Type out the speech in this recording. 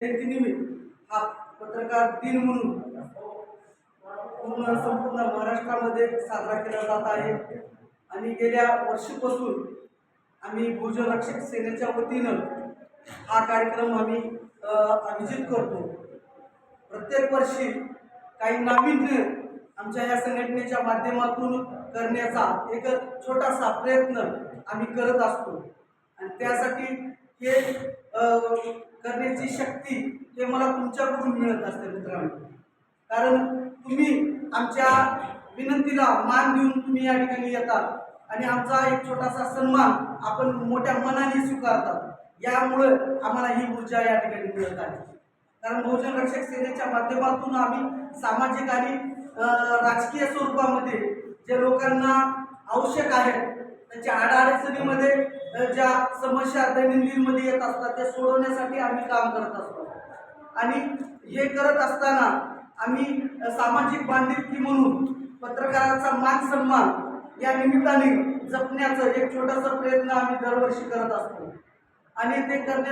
जयंतीनिमित्त हा पत्रकार दिन म्हणून पूर्ण संपूर्ण महाराष्ट्रामध्ये साजरा केला जात आहे. आणि गेल्या वर्षीपासून आम्ही भूजल रक्षक सेनेच्या वतीनं हा कार्यक्रम आम्ही आयोजित करतो. प्रत्येक वर्षी काही नाविन्य आमच्या या संघटनेच्या माध्यमातून करण्याचा एक छोटासा प्रयत्न आम्ही करत असतो. आणि त्यासाठी हे करण्याची शक्ती हे मला तुमच्याकडून मिळत असते मित्रांनो. कारण तुम्ही आमच्या विनंतीला मान देऊन तुम्ही या ठिकाणी येतात आणि आमचा एक छोटासा सन्मान आपण मोठ्या मनाने स्वीकारतात. यामुळे आम्हाला ही ऊर्जा या ठिकाणी मिळत आहे. कारण बहुजन रक्षक सेनेच्या माध्यमातून आम्ही सामाजिक आणि राजकीय स्वरूपामध्ये जे लोकांना आवश्यक आहे त्यांच्या आडाअडचणीमध्ये ज्या समस्या दैनंदिनमध्ये येत असतात त्या सोडवण्यासाठी आम्ही काम करत असतो. आणि हे करत असताना आम्ही सामाजिक बांधिलकी म्हणून पत्रकाराचा मान सन्मान या निमित्ताने जपण्याचं एक छोटासा प्रयत्न आम्ही दरवर्षी करत असतो. आणि ते करण्या